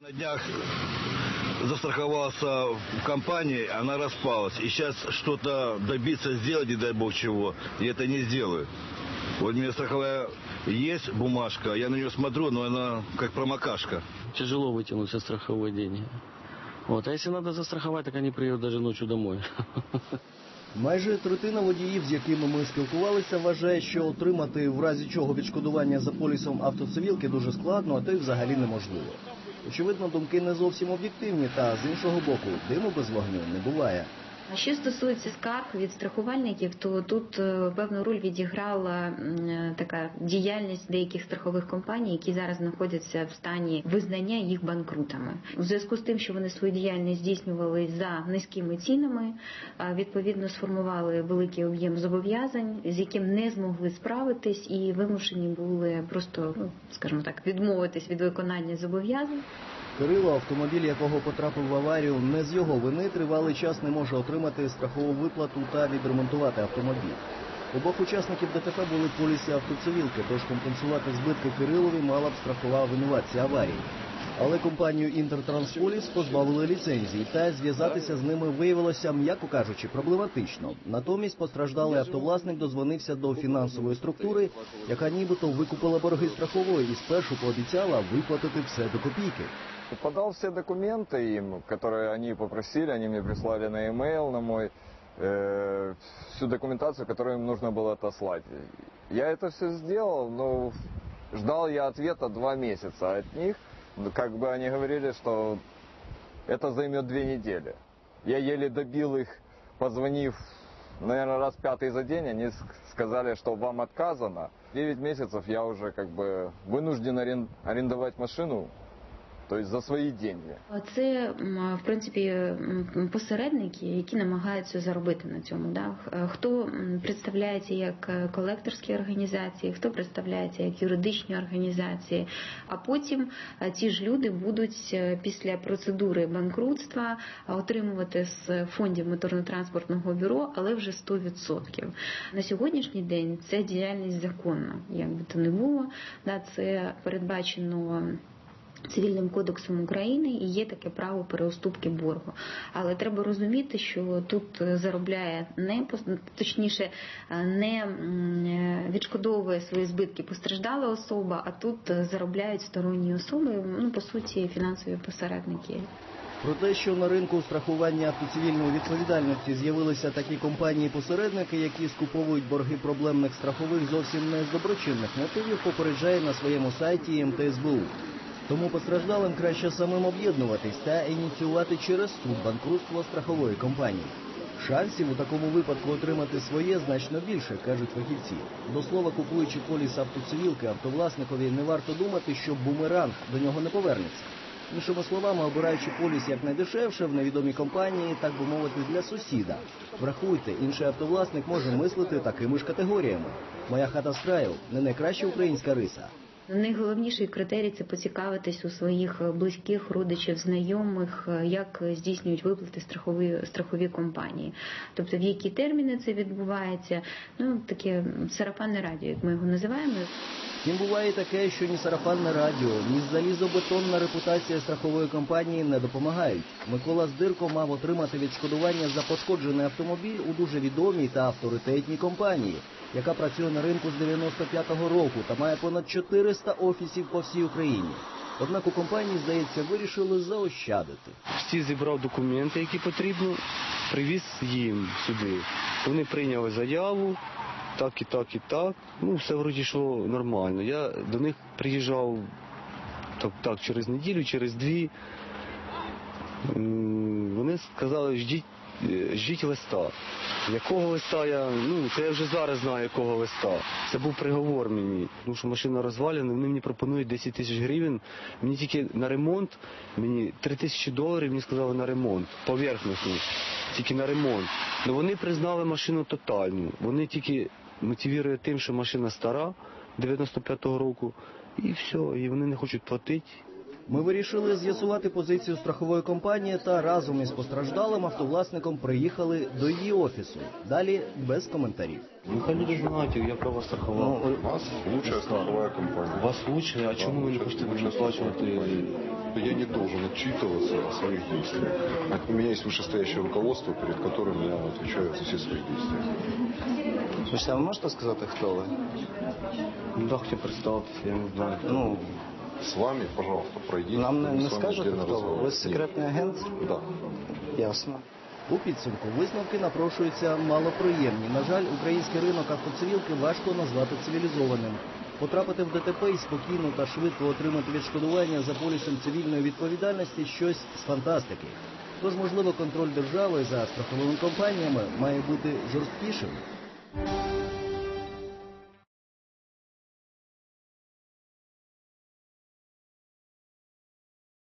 На днях застраховался в компании, она распалась. И сейчас что-то добиться сделать, не дай бог чего, и это не сделают. Вот у меня страховая есть бумажка, я на нее смотрю, но она как промокашка. Тяжело вытянуть со страховой деньги. Вот. А если надо застраховать, так они приедут даже ночью домой. Майже третина водіїв, з якими ми спілкувалися, вважає, що отримати в разі чого відшкодування за полісом автоцивілки дуже складно, а то й взагалі неможливо. Очевидно, думки не зовсім об'єктивні, та з іншого боку, диму без вогню не буває. А Що стосується скарг від страхувальників, то тут е, певну роль відіграла е, така діяльність деяких страхових компаній, які зараз знаходяться в стані визнання їх банкрутами. У зв'язку з тим, що вони свою діяльність здійснювали за низькими цінами, відповідно сформували великий об'єм зобов'язань, з яким не змогли справитись, і вимушені були просто, ну скажімо так, відмовитись від виконання зобов'язань. Кирило, автомобіль якого потрапив в аварію, не з його вини тривалий час не може отримати страхову виплату та відремонтувати автомобіль. Обох учасників ДТП були полісі автоцивілки, тож компенсувати збитки Кирилові мала б страхова винуватця аварії. Але компанію Інтертрансполіс позбавили ліцензії, та зв'язатися з ними виявилося, м'яко кажучи, проблематично. Натомість постраждалий автовласник дозвонився до фінансової структури, яка нібито викупила борги страхової і спершу пообіцяла виплатити все до копійки. Подал все документы им, которые они попросили, они мне прислали на e-mail, на мой, э, всю документацию, которую им нужно было отослать. Я это все сделал, но ждал я ответа два месяца от них. Как бы они говорили, что это займет две недели. Я еле добил их, позвонив, наверное, раз пятый за день, они ск- сказали, что вам отказано. Девять месяцев я уже как бы вынужден арен- арендовать машину, то есть за свои деньги. Це в принципі посередники, які намагаються заробити на цьому. Да? Хто представляється як е, колекторські організації, хто представляється як юридичні організації. А потім ці ж люди будуть е, після процедури банкрутства е, отримувати з фондів моторно-транспортного бюро, але вже 100%. На сьогоднішній день це діяльність законна, як би то не було. Да, це передбачено. Цивільним кодексом України і є таке право переуступки боргу. Але треба розуміти, що тут е, заробляє не точніше е, не е, відшкодовує свої збитки постраждала особа, а тут заробляють сторонні особи, ну по суті, фінансові посередники. Про те, що на ринку страхування автоцивільної відповідальності з'явилися такі компанії-посередники, які скуповують борги проблемних страхових зовсім не з доброчинних мотивів, попереджає на своєму сайті МТСБУ. Тому постраждалим краще самим об'єднуватись та ініціювати через суд банкрутство страхової компанії. Шансів у такому випадку отримати своє значно більше, кажуть фахівці. До слова, купуючи поліс автоцивілки, автовласникові не варто думати, що бумеранг до нього не повернеться. Іншими словами, обираючи поліс як найдешевше в невідомій компанії, так би мовити, для сусіда. Врахуйте, інший автовласник може мислити такими ж категоріями. Моя хата з краю не найкраща українська риса. Найголовніший критерій це поцікавитись у своїх близьких родичів, знайомих, як здійснюють виплати страхові страхові компанії, тобто в які терміни це відбувається. Ну таке сарафанне радіо, як ми його називаємо. Втім, буває таке, що ні сарафанне радіо, ні залізобетонна репутація страхової компанії не допомагають. Микола Здирко мав отримати відшкодування за пошкоджений автомобіль у дуже відомій та авторитетній компанії, яка працює на ринку з 95-го року та має понад 400 офісів по всій Україні. Однак у компанії, здається, вирішили заощадити. Всі зібрав документи, які потрібно, привіз їм сюди. Вони прийняли заяву, так і так, і так. Ну, все вроді йшло нормально. Я до них приїжджав так, так через неділю, через дві. Вони сказали, ждіть, е, ждіть листа. Якого листа я, ну, це я вже зараз знаю, якого листа. Це був приговор мені. Тому що машина розвалена, вони мені пропонують 10 тисяч гривень. Мені тільки на ремонт, мені 3 тисячі доларів мені сказали на ремонт, поверхностний, тільки на ремонт. Ну вони признали машину тотальну. Вони тільки мотивують тим, що машина стара, 95-го року, і все, і вони не хочуть платити. Ми вирішили з'ясувати позицію страхової компанії та разом із постраждалим автовласником приїхали до її офісу. Далі без коментарів. Ну хай люди знають, я право страхував. У вас лучшая страховая компания. У вас лучше, а чому ви не хочете мені оплачувати? Я не должен отчитываться о своих действиях. У меня есть вышестоящее руководство, перед которым я отвечаю за все свои действия. Слушайте, а ви можете сказати, хто ви? Ну так хотів представитися, я не знаю. Ну, С вами, пожалуйста, пройдите. нам не, не скажете, хто ви? Ви секретний агент? Да. Ясно. У підсумку висновки напрошуються малоприємні. На жаль, український ринок автоцивілки важко назвати цивілізованим. Потрапити в ДТП і спокійно та швидко отримати відшкодування за полісом цивільної відповідальності щось з фантастики. Тож, можливо, контроль держави за страховими компаніями має бути жорсткішим.